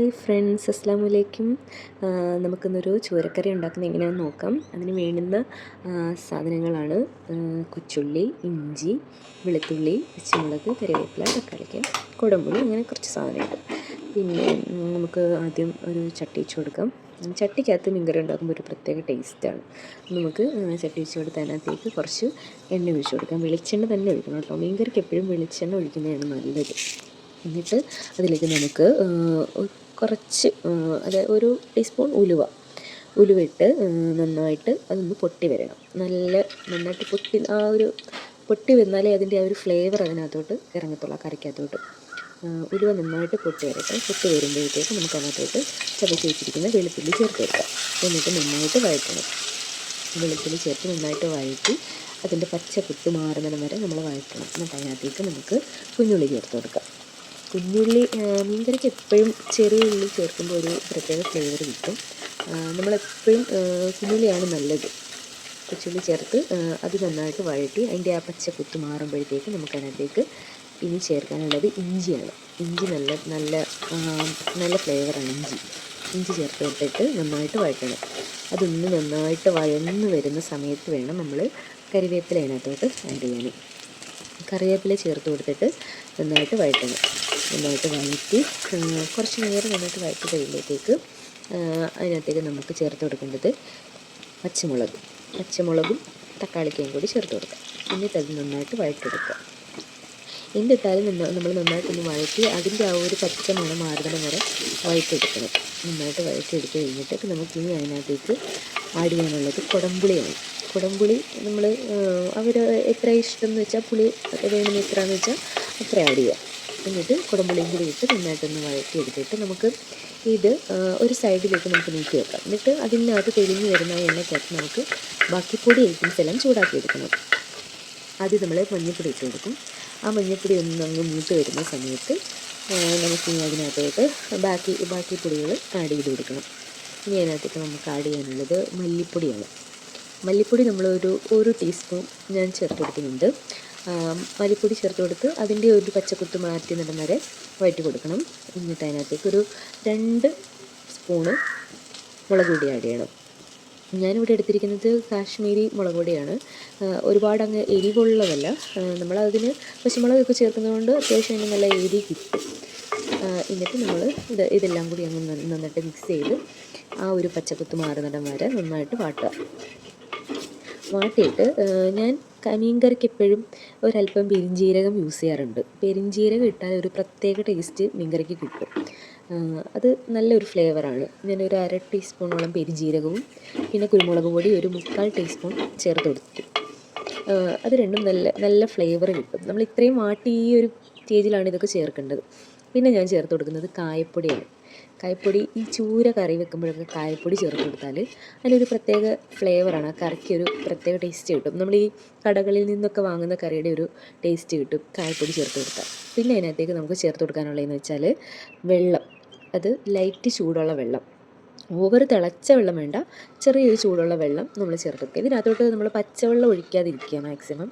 Hi friends അസ്സാം വലൈക്കും നമുക്കിന്നൊരു ചൂരക്കറി ഉണ്ടാക്കുന്നത് എങ്ങനെയാണെന്ന് നോക്കാം. അതിന് വേണ്ടുന്ന സാധനങ്ങളാണ് കൊച്ചുള്ളി ഇഞ്ചി വെളുത്തുള്ളി പച്ചമുളക് കറിവേപ്പില തക്കാളിക്ക് കുടമ്പുളി അങ്ങനെ കുറച്ച് സാധനങ്ങൾ. പിന്നെ നമുക്ക് ആദ്യം ഒരു ചട്ടി വെച്ച് കൊടുക്കാം. ചട്ടിക്കകത്ത് മീൻകറി ഉണ്ടാക്കുമ്പോൾ ഒരു പ്രത്യേക ടേസ്റ്റാണ് നമുക്ക് ചട്ടി വെച്ച് കൊടുത്ത് അതിനകത്തേക്ക് കുറച്ച് എണ്ണ ഒഴിച്ച് കൊടുക്കാം. വെളിച്ചെണ്ണ തന്നെ ഒഴിക്കണം കേട്ടോ. മീൻകറിക്ക് എപ്പോഴും വെളിച്ചെണ്ണ ഒഴിക്കുന്നതാണ് നല്ലത്. എന്നിട്ട് അതിലേക്ക് നമുക്ക് കുറച്ച് അതായത് ഒരു ടീസ്പൂൺ ഉലുവ. ഉലുവിട്ട് നന്നായിട്ട് അതൊന്ന് പൊട്ടി വരണം. നല്ല നന്നായിട്ട് പൊട്ടി ആ ഒരു പൊട്ടി വന്നാലേ അതിന്റെ ആ ഒരു ഫ്ലേവർ അതിനകത്തോട്ട് ഇറങ്ങത്തുള്ളൂ ആ കറിക്കകത്തോട്ട്. ഉലുവ നന്നായിട്ട് പൊട്ടി വരട്ടെ. പൊട്ടി വരുമ്പോഴത്തേക്ക് നമുക്ക് അതിനകത്തോട്ട് ചതച്ച് വെച്ചിരിക്കുന്ന വെളുത്തുള്ളി ചേർത്ത് കൊടുക്കാം. എന്നിട്ട് നന്നായിട്ട് വഴറ്റണം. വെളുത്തുള്ളി ചേർത്ത് നന്നായിട്ട് വഴറ്റി അതിന്റെ പച്ച പൊട്ട് മാറുന്നിടം വരെ നമ്മൾ വഴറ്റണം. എന്നിട്ട് അതിനകത്തേക്ക് നമുക്ക് കുഞ്ഞുള്ളി ചേർത്ത് കൊടുക്കാം. ആ, മീൻകറിക്ക് എപ്പോഴും ചെറിയ ഉള്ളി ചേർക്കുമ്പോൾ ഒരു പ്രത്യേക ഫ്ലേവർ കിട്ടും. നമ്മളെപ്പോഴും കുഞ്ഞുള്ളിയാണ് നല്ലത്. കൊച്ചുള്ളി ചേർത്ത് അത് നന്നായിട്ട് വഴറ്റി അതിന്റെ ആ പച്ച കുത്ത് മാറുമ്പോഴത്തേക്ക് നമുക്ക് അതിനകത്തേക്ക് ഇനി ചേർക്കാനുള്ളത് ഇഞ്ചിയാണ്. ഇഞ്ചി നല്ല നല്ല നല്ല ഫ്ലേവറാണ് ഇഞ്ചി. ഇഞ്ചി ചേർത്ത് വിട്ടിട്ട് നന്നായിട്ട് വഴറ്റണം. അതൊന്ന് നന്നായിട്ട് വഴന്ന് വരുന്ന സമയത്ത് വേണം നമ്മൾ കരിവേപ്പില അതിനകത്തോട്ട് ആഡ് ചെയ്യാൻ. കറിവേപ്പില ചേർത്ത് കൊടുത്തിട്ട് നന്നായിട്ട് വഴറ്റണം. നന്നായിട്ട് വഴറ്റി കുറച്ച് നേരം നന്നായിട്ട് വഴറ്റി കഴിയുമ്പോഴത്തേക്ക് അതിനകത്തേക്ക് നമുക്ക് ചേർത്ത് കൊടുക്കേണ്ടത് പച്ചമുളക്. പച്ചമുളകും തക്കാളിക്കയും കൂടി ചേർത്ത് കൊടുക്കാം. എന്നിട്ട് അത് നന്നായിട്ട് വഴറ്റിയെടുക്കുക. എന്നിട്ടാലും നമ്മൾ നന്നായിട്ട് ഒന്ന് വഴറ്റി അതിന്റെ ആ ഒരു പച്ച മണം മാറുന്നിടം വരെ വഴറ്റിയെടുക്കണം. നന്നായിട്ട് വഴറ്റിയെടുത്ത് കഴിഞ്ഞിട്ട് നമുക്ക് ഇനി അതിനകത്തേക്ക് ആഡ് ചെയ്യാനുള്ളത് കുടംപുളിയാണ്. കുടംപുളി നമ്മൾ അവർ എത്ര ഇഷ്ടം എന്ന് വെച്ചാൽ പുളി വേണമെന്ന് എത്രയാണെന്ന് വെച്ചാൽ അത്ര ആഡ് ചെയ്യുക എന്നിട്ട് കുടമ്പുളിയും കൂടി ഇട്ട് നന്നായിട്ടൊന്ന് വഴറ്റിയെടുത്തിട്ട് നമുക്ക് ഇത് ഒരു സൈഡിലേക്ക് നമുക്ക് നീക്കി വെക്കാം. എന്നിട്ട് അതിനകത്ത് തെളിഞ്ഞു വരുന്ന എണ്ണ എണ്ണയ്ക്കകത്ത് നമുക്ക് ബാക്കി പൊടി ഐറ്റംസ് എല്ലാം ചൂടാക്കി എടുക്കണം ആദ്യം നമ്മൾ മഞ്ഞൾപ്പൊടി ഇട്ട് കൊടുക്കും. ആ മഞ്ഞൾപ്പൊടി ഒന്ന് അങ്ങ് മൂട്ട് വരുന്ന സമയത്ത് നമുക്ക് അതിനകത്തോട്ട് ബാക്കി ബാക്കി പൊടികൾ ആഡ് ചെയ്ത് കൊടുക്കണം. ഇനി അതിനകത്തേക്ക് നമുക്ക് ആഡ് ചെയ്യാനുള്ളത് മല്ലിപ്പൊടിയാണ്. മല്ലിപ്പൊടി നമ്മളൊരു ഒരു ടീസ്പൂൺ ഞാൻ ചേർത്ത് കൊടുക്കുന്നുണ്ട്. മല്ലിപ്പൊടി ചേർത്ത് കൊടുത്ത് അതിന്റെ ഒരു പച്ചക്കുത്ത് മാറ്റി നടന്നവരെ വരെ വഴറ്റി കൊടുക്കണം. എന്നിട്ട് അതിനകത്തേക്ക് ഒരു രണ്ട് സ്പൂണ് മുളക് പൊടി ആഡ് ചെയ്യണം. ഞാനിവിടെ എടുത്തിരിക്കുന്നത് കാശ്മീരി മുളക് പൊടിയാണ്. ഒരുപാട് അങ്ങ് എരിവുള്ളതല്ല. നമ്മളതിന് പശുമുളകൊക്കെ ചേർക്കുന്നതുകൊണ്ട് അത്യാവശ്യം അതിന് നല്ല എരി കിട്ടും. എന്നിട്ട് നമ്മൾ ഇത് ഇതെല്ലാം കൂടി അങ്ങ് നന്ന- നന്നായിട്ട് മിക്സ് ചെയ്ത് ആ ഒരു പച്ചക്കുത്ത് മാറുന്നിടം വരെ നന്നായിട്ട് വാട്ടുക. വാട്ടിയിട്ട് ഞാൻ മീൻ കറിക്ക് എപ്പോഴും ഒരല്പം പെരിഞ്ജീരകം യൂസ് ചെയ്യാറുണ്ട്. പെരിഞ്ജീരകം ഇട്ടാൽ ഒരു പ്രത്യേക ടേസ്റ്റ് മീൻ കറിക്ക് കിട്ടും അത് നല്ലൊരു ഫ്ലേവറാണ് ഞാൻ ഒരു അര ടീസ്പൂണോളം പെരിഞ്ജീരകവും പിന്നെ കുരുമുളക് പൊടി ഒരു മുക്കാൽ ടീസ്പൂൺ ചേർത്ത് കൊടുത്തു. അത് രണ്ടും നല്ല നല്ല ഫ്ലേവർ കിട്ടും. നമ്മൾ ഇത്രയും വാട്ടി ഈ ഒരു സ്റ്റേജിലാണ് ഇതൊക്കെ ചേർക്കേണ്ടത്. പിന്നെ ഞാൻ ചേർത്ത് കൊടുക്കുന്നത് കായപ്പൊടിയാണ്. കായപ്പൊടി ഈ ചൂര കറി വെക്കുമ്പോഴൊക്കെ കായപ്പൊടി ചേർത്ത് കൊടുത്താൽ അതിനൊരു പ്രത്യേക ഫ്ലേവറാണ് ആ കറിക്ക് ഒരു പ്രത്യേക ടേസ്റ്റ് കിട്ടും. നമ്മൾ ഈ കടകളിൽ നിന്നൊക്കെ വാങ്ങുന്ന കറിയുടെ ഒരു ടേസ്റ്റ് കിട്ടും കായപ്പൊടി ചേർത്ത് കൊടുത്താൽ. പിന്നെ അതിനകത്തേക്ക് നമുക്ക് ചേർത്ത് കൊടുക്കാനുള്ളതെന്ന് വെച്ചാൽ വെള്ളം. അത് ലൈറ്റ് ചൂടുള്ള വെള്ളം. ഓവർ തിളച്ച വെള്ളം വേണ്ട. ചെറിയൊരു ചൂടുള്ള വെള്ളം നമ്മൾ ചേർത്ത് കൊടുക്കുക. ഇതിനകത്തോട്ട് നമ്മൾ പച്ചവെള്ളം ഒഴിക്കാതിരിക്കുക മാക്സിമം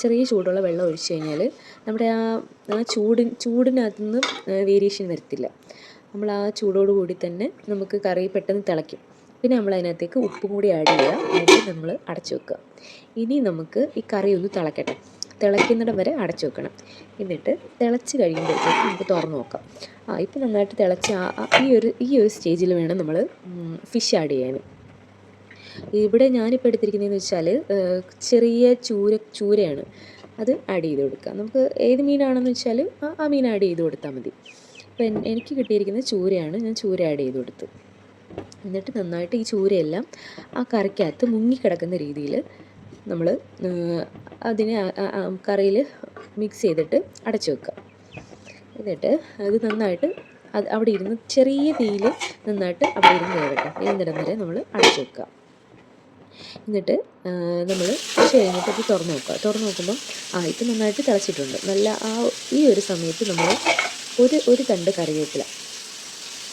ചെറിയ ചൂടുള്ള വെള്ളം ഒഴിച്ച് കഴിഞ്ഞാൽ നമ്മുടെ ആ ആ ചൂടിൻ ചൂടിനകത്തുനിന്ന് വേരിയേഷൻ വരത്തില്ല. നമ്മൾ ആ ചൂടോട് കൂടി തന്നെ നമുക്ക് കറി പെട്ടെന്ന് തിളയ്ക്കും. പിന്നെ നമ്മൾ അതിനകത്തേക്ക് ഉപ്പും കൂടി ആഡ് ചെയ്യുക. എന്നിട്ട് നമ്മൾ അടച്ചു വെക്കുക. ഇനി നമുക്ക് ഈ കറി ഒന്ന് തിളക്കട്ടെ. തിളയ്ക്കുന്നിടം വരെ അടച്ചു വെക്കണം. എന്നിട്ട് തിളച്ച് കഴിയുമ്പോഴത്തേക്ക് നമുക്ക് തുറന്നു നോക്കാം. ആ ഇപ്പം നന്നായിട്ട് തിളച്ച് ഈ ഒരു ഈ ഒരു സ്റ്റേജിൽ വേണം നമ്മൾ ഫിഷ് ആഡ് ചെയ്യാൻ. ഇവിടെ ഞാനിപ്പോൾ എടുത്തിരിക്കുന്നതെന്ന് വെച്ചാൽ ചെറിയ ചൂര ചൂരയാണ്. അത് ആഡ് ചെയ്ത് കൊടുക്കുക. നമുക്ക് ഏത് മീനാണെന്ന് വെച്ചാൽ ആ മീൻ ആഡ് ചെയ്ത് കൊടുത്താൽ മതി. അപ്പോൾ എനിക്ക് കിട്ടിയിരിക്കുന്ന ചൂരയാണ് ഞാൻ ചൂര ആഡ് ചെയ്ത് കൊടുത്തു. എന്നിട്ട് നന്നായിട്ട് ഈ ചൂരയെല്ലാം ആ കറിക്കകത്ത് മുങ്ങിക്കിടക്കുന്ന രീതിയിൽ നമ്മൾ അതിനെ കറിയിൽ മിക്സ് ചെയ്തിട്ട് അടച്ചു വെക്കുക. എന്നിട്ട് അത് നന്നായിട്ട് അത് അവിടെ ഇരുന്ന് ചെറിയ തീയിൽ നന്നായിട്ട് അവിടെ ഇരുന്ന് വേവട്ടെ. വേവുന്നിടം വരെ നമ്മൾ അടച്ചു വെക്കുക. എന്നിട്ട് നമ്മൾ കുറച്ച് കഴിഞ്ഞിട്ട് തുറന്ന് നോക്കുക. തുറന്ന് നോക്കുമ്പം ആ ഇപ്പം നന്നായിട്ട് തിളച്ചിട്ടുണ്ട്. നല്ല ആ ഈ ഒരു സമയത്ത് നമ്മൾ ഒരു ഒരു തണ്ട് കറിവേപ്പില.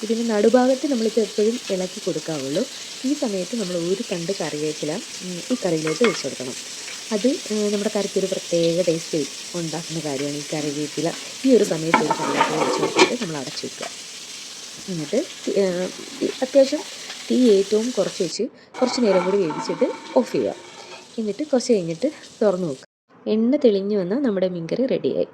ഇതിന് നടുഭാഗത്ത് നമ്മൾ എപ്പോഴും ഇളക്കി കൊടുക്കാവുള്ളൂ. ഈ സമയത്ത് നമ്മൾ ഒരു തണ്ട് കറിവേപ്പില ഈ കറിയിലോട്ട് വെച്ച് കൊടുക്കണം. അത് നമ്മുടെ കറിക്ക് ഒരു പ്രത്യേക ടേസ്റ്റ് ഉണ്ടാക്കുന്ന കാര്യമാണ് ഈ കറിവേപ്പില. ഈ ഒരു സമയത്ത് ഒരു കറിവേപ്പില വെച്ച് കൊടുത്തിട്ട് നമ്മൾ അടച്ചു വെക്കുക. എന്നിട്ട് അത്യാവശ്യം തീ ഏറ്റവും കുറച്ച് വെച്ച് കുറച്ച് നേരം കൂടി വേവിച്ചിട്ട് ഓഫ് ചെയ്യുക. എന്നിട്ട് കുറച്ച് കഴിഞ്ഞിട്ട് തുറന്നു നോക്കുക. എണ്ണ തെളിഞ്ഞു വന്നാൽ നമ്മുടെ മീൻകറി റെഡിയായി